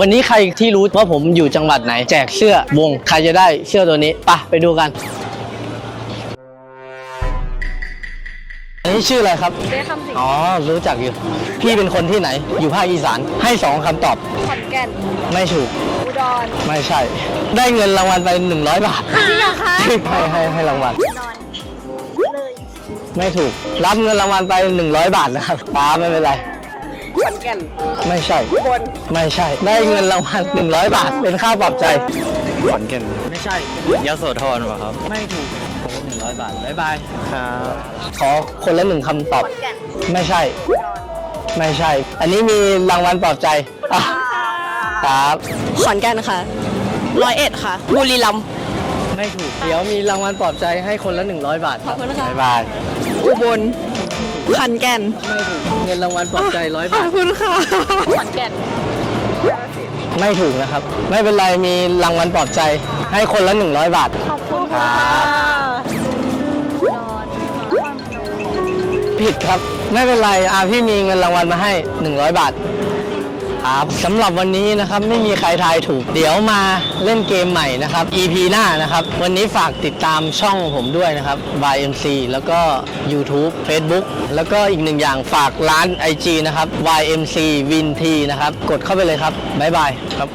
วันนี้ใครที่รู้ว่าผมอยู่จังหวัดไหน แจกเสื้อวงใครจะได้เสื้อตัวนี้ไปะไปดูกันอันนี้ชื่ออะไรครับ เจ๊คำสิงอ๋อรู้จักอยู่ พี่เป็นคนที่ไหน อยู่ภาคอีสานให้สองคำตอบ ขอนแก่น ไม่ถูก อุดรไม่ใช่ ได้เงินรางวัลไป 100 บาทจริงเหรอคะให้ให้ให้รางวัล นอน เลย ไม่ถูก รับเงินรางวัลไป 100 บาทนะครับป้าไม่เป็นไร ขอนแก่นไม่ใช่บนไม่ใช่ ได้เงินรางวัล100 บาท เป็นค่าปรับใจ ขอนแก่นไม่ใช่ ยโสธรป่ะครับไม่ถูกหนึ่งร้อยบาทบ๊ายบายครับขอคนละหนึ่งคำตอบ ขอนแก่นไม่ใช่อุดรไม่ใช่ อันนี้มีรางวัลปลอบใจอะครับขอนแก่นค่ะร้อยเอ็ดค่ะบุรีรัมย์ไม่ถูก เดี๋ยวมีรางวัลปลอบใจให้คนละ 100 บาทขอบคุณค่ะบ๊ายบาย อุบล ขอนแก่นไม่ถูกเงินรางวัลปลอบใจร้อยขบาอบทคุณค่ะ ขอนแก่นไม่ถูกนะครับ ไม่เป็นไรมีรางวัลปลอบใจ ให้คนละ 100 บาท ขอบคุณครัค่ะผิดครับ ไม่เป็นไรอาพี่มีเงินรางวัลมาให้ 100 บาท ครับสำหรับวันนี้นะครับไม่มีใครทายถูก เดี๋ยวมาเล่นเกมใหม่นะครับ EP หน้านะครับ วันนี้ฝากติดตามช่องผมด้วยนะครับ YMC แล้วก็ YouTube Facebook แล้วก็อีกหนึ่งอย่างฝากร้าน IG นะครับ YMC Win T นะครับ กดเข้าไปเลยครับ บ๊ายบายครับ